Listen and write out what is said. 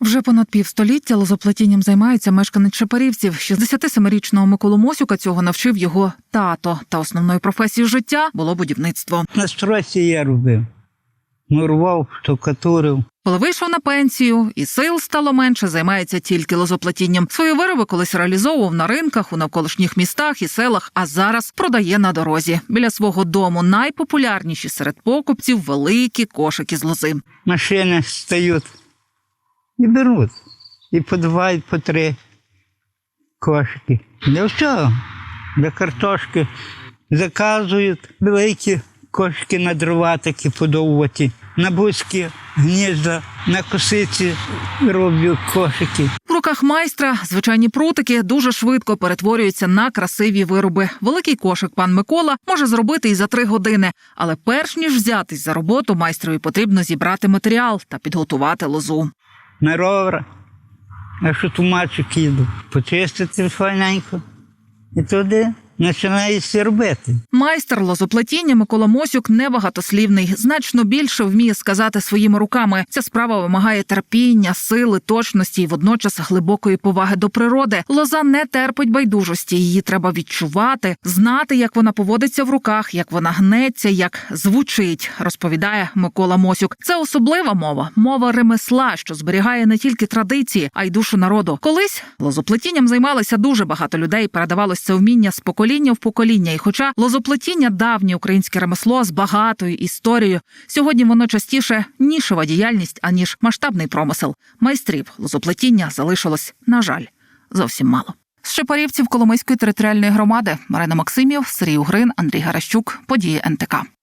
Вже понад півстоліття лозоплетінням займається мешканець Шепарівців. 67-річного Миколу Мосюка цього навчив його тато. Та основною професією життя було будівництво. На стройці я робив. Мурував, штукатурив. Коли вийшов на пенсію і сил стало менше, займається тільки лозоплетінням. Свої вироби колись реалізовував на ринках у навколишніх містах і селах, а зараз продає на дорозі. Біля свого дому найпопулярніші серед покупців великі кошики з лози. Машини стають і беруть. І по два, і по три кошики. Для всього. Для картошки заказують великі кошики на дрова такі подовувати. На бузькі гнізда, на косиці роблю кошики. В руках майстра звичайні прутики дуже швидко перетворюються на красиві вироби. Великий кошик пан Микола може зробити і за три години. Але перш ніж взятись за роботу, майстрові потрібно зібрати матеріал та підготувати лозу. На а що тумачок їду, почистити файненько. І туди починається робити. Майстер лозоплетіння Микола Мосюк небагатослівний, значно більше вміє сказати своїми руками. Ця справа вимагає терпіння, сили, точності і водночас глибокої поваги до природи. Лоза не терпить байдужості. Її треба відчувати, знати, як вона поводиться в руках, як вона гнеться, як звучить, розповідає Микола Мосюк. Це особлива мова, мова ремесла, що зберігає не тільки традиції, а й душу народу. Колись лозоплетінням займалися дуже багато людей. Передавалось це вміння з в покоління. І хоча лозоплетіння давнє українське ремесло з багатою історією, сьогодні воно частіше нішова діяльність аніж масштабний промисел. Майстрів лозоплетіння залишилось, на жаль, зовсім мало. З Шепарівців Коломийської територіальної громади Марина Максимів, Сергій Угрин, Андрій Гаращук. Події НТК.